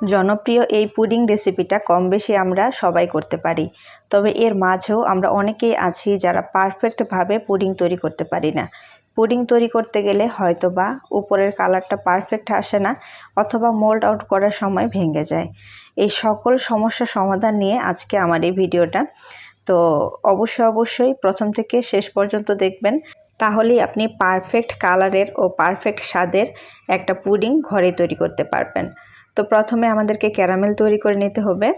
জনপ্রিয় এই পুডিং রেসিপিটা কম বেশি আমরা সবাই করতে পারি। তবে এর মাঝেও আমরা অনেকেই আছি যারা পারফেক্টভাবে পুডিং তৈরি করতে পারি না। পুডিং তৈরি করতে গেলে হয়তো বা উপরের কালারটা পারফেক্ট আসে না অথবা মোল্ড আউট করার সময় ভেঙে যায়। এই সকল সমস্যা সমাধান নিয়ে আজকে আমার এই ভিডিওটা। তো অবশ্যই অবশ্যই প্রথম থেকে শেষ পর্যন্ত দেখবেন। তাহলেই আপনি পারফেক্ট কালারের ও পারফেক্ট স্বাদের একটা পুডিং ঘরে তৈরি করতে পারবেন। তো প্রথমে আমাদেরকে ক্যারামেল তৈরি করে নিতে হবে।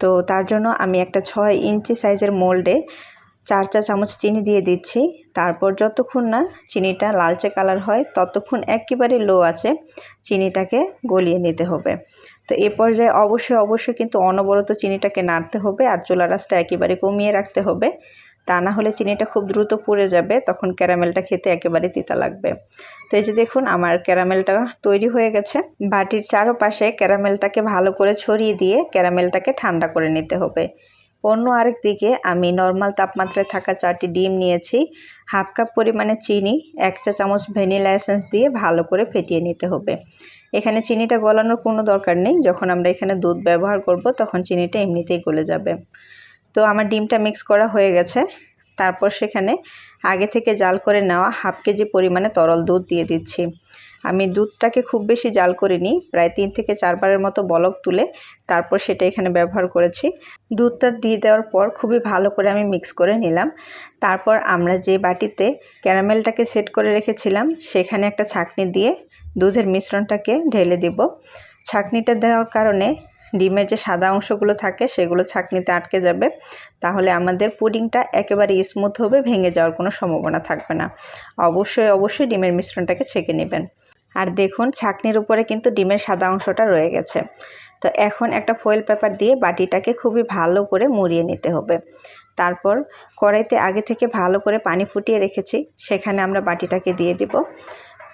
তো তার জন্য আমি একটা ছয় ইঞ্চি সাইজের মোল্ডে চার চা চামচ চিনি দিয়ে দিচ্ছি। তারপর যতক্ষণ না চিনিটা লালচে কালার হয়, ততক্ষণ একেবারে লো আছে চিনিটাকে গলিয়ে নিতে হবে। তো এ পর্যায়ে অবশ্যই অবশ্যই কিন্তু অনবরত চিনিটাকে নাড়তে হবে আর চুলা রাসটা একেবারে কমিয়ে রাখতে হবে। তা না হলে চিনিটা খুব দ্রুত পুড়ে যাবে, তখন ক্যারামেলটা খেতে একেবারে তিতা লাগবে। তো এই যে দেখুন, আমার ক্যারামেলটা তৈরি হয়ে গেছে। বাটির চারোপাশে ক্যারামেলটাকে ভালো করে ছড়িয়ে দিয়ে ক্যারামেলটাকে ঠান্ডা করে নিতে হবে। অন্য আরেক দিকে আমি নর্মাল তাপমাত্রায় থাকা চারটি ডিম নিয়েছি। হাফ কাপ পরিমাণে চিনি, এক চা চামচ ভ্যানিলা এসেন্স দিয়ে ভালো করে ফেটিয়ে নিতে হবে। এখানে চিনিটা গলানোর কোনো দরকার নেই। যখন আমরা এখানে দুধ ব্যবহার করব, তখন চিনিটা এমনিতেই গলে যাবে। তো আমার ডিমটা মিক্স করা হয়ে গেছে। তারপর সেখানে আগে থেকে জাল করে নেওয়া হাফ কেজি পরিমাণে তরল দুধ দিয়ে দিচ্ছি। আমি দুধটাকে খুব বেশি জাল করিনি, প্রায় তিন থেকে চারবারের মতো বলক তুলে তারপর সেটা এখানে ব্যবহার করেছি। দুধটা দিয়ে দেওয়ার পর খুবই ভালো করে আমি মিক্স করে নিলাম। তারপর আমরা যে বাটিতে ক্যারামেলটাকে সেট করে রেখেছিলাম, সেখানে একটা ছাকনি দিয়ে দুধের মিশ্রণটাকে ঢেলে দিব। ছাকনিটা দেওয়ার কারণে ডিমের যে সাদা অংশগুলো থাকে সেগুলো ছাকনিতে আটকে যাবে। তাহলে আমাদের পুডিংটা একেবারে স্মুথ হবে, ভেঙে যাওয়ার কোনো সম্ভাবনা থাকবে না। অবশ্যই অবশ্যই ডিমের মিশ্রণটাকে ছেঁকে নেবেন। আর দেখুন, ছাকনির উপরে কিন্তু ডিমের সাদা অংশটা রয়ে গেছে। তো এখন একটা ফয়েল পেপার দিয়ে বাটিটাকে খুবই ভালো করে মুড়িয়ে নিতে হবে। তারপর কড়াইতে আগে থেকে ভালো করে পানি ফুটিয়ে রেখেছি, সেখানে আমরা বাটিটাকে দিয়ে দিব।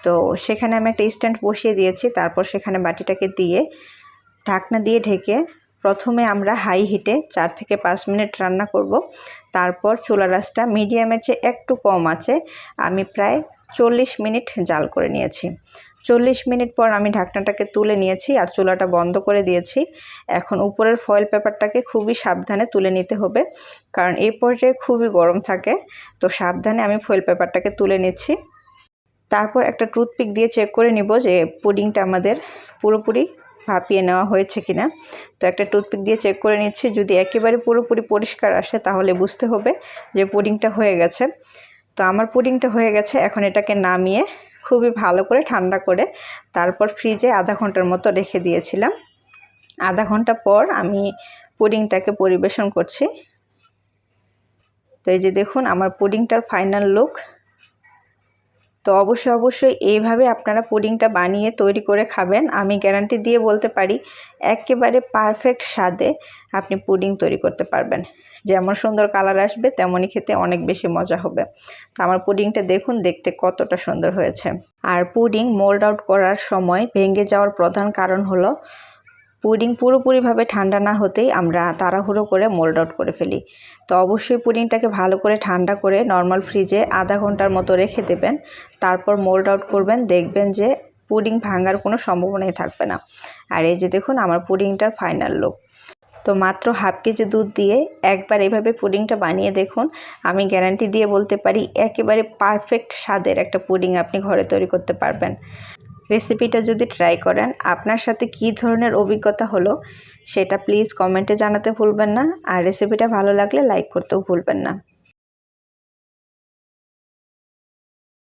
তো সেখানে আমি একটা স্ট্যান্ড বসিয়ে দিয়েছি, তারপর সেখানে বাটিটাকে দিয়ে ঢাকনা দিয়ে ঢেকে প্রথমে আমরা হাই হিটে চার থেকে পাঁচ মিনিট রান্না করব। তারপর চুলা রাসটা মিডিয়ামের চেয়ে একটু কম আছে। আমি প্রায় চল্লিশ মিনিট জাল করে নিয়েছি। চল্লিশ মিনিট পর আমি ঢাকনাটাকে তুলে নিয়েছি আর চুলাটা বন্ধ করে দিয়েছি। এখন উপরের ফয়েল পেপারটাকে খুবই সাবধানে তুলে নিতে হবে। কারণ এই পর্যায়ে খুবই গরম থাকে। তো সাবধানে আমি ফয়েল পেপারটাকে তুলে নিচ্ছি। তারপর একটা টুথপিক দিয়ে চেক করে নিব যে পুডিংটা আমাদের পুরোপুরি ভাপিয়ে নেওয়া হয়েছে কিনা। তো একটা টুথপিক দিয়ে চেক করে নিচ্ছি। যদি একেবারে পুরোপুরি পরিষ্কার আসে, তাহলে বুঝতে হবে যে পুডিংটা হয়ে গেছে। তো আমার পুডিংটা হয়ে গেছে। এখন এটাকে নামিয়ে খুবই ভালো করে ঠান্ডা করে তারপর ফ্রিজে আধা ঘণ্টার মতো রেখে দিয়েছিলাম। আধা ঘণ্টা পর আমি পুডিংটাকে পরিবেশন করছি। তো এই যে দেখুন, আমার পুডিংটার ফাইনাল লুক তো অবশ্যই অবশ্যই এইভাবে আপনারা পুডিংটা বানিয়ে তৈরি করে খাবেন। আমি গ্যারান্টি দিয়ে বলতে পারি, একেবারে পারফেক্ট স্বাদে আপনি পুডিং তৈরি করতে পারবেন। যেমন সুন্দর কালার আসবে, তেমনই খেতে অনেক বেশি মজা হবে। তো আমার পুডিংটা দেখুন, দেখতে কতটা সুন্দর হয়েছে। আর পুডিং মোল্ড আউট করার সময় ভেঙে যাওয়ার প্রধান কারণ হলো পুডিং পুরোপুরিভাবে ঠান্ডা না হতেই আমরা তাড়াহুড়ো করে মোল্ড আউট করে ফেলি। তো অবশ্যই পুডিংটাকে ভালো করে ঠান্ডা করে নর্মাল ফ্রিজে আধা ঘণ্টার মতো রেখে দেবেন। তারপর মোল্ড আউট করবেন, দেখবেন যে পুডিং ভাঙার কোনো সম্ভাবনাই থাকবে না। আর এই যে দেখুন, আমার পুডিংটার ফাইনাল লুক। তো মাত্র হাফ কেজি দুধ দিয়ে একবার এভাবে পুডিংটা বানিয়ে দেখুন। আমি গ্যারান্টি দিয়ে বলতে পারি, একেবারে পারফেক্ট স্বাদের একটা পুডিং আপনি ঘরে তৈরি করতে পারবেন। রেসিপিটা যদি ট্রাই করেন, আপনার সাথে কি ধরনের অভিজ্ঞতা হলো, সেটা প্লিজ কমেন্টে জানাতে ভুলবেন না। আর রেসিপিটা ভালো লাগলে লাইক করতেও ভুলবেন না।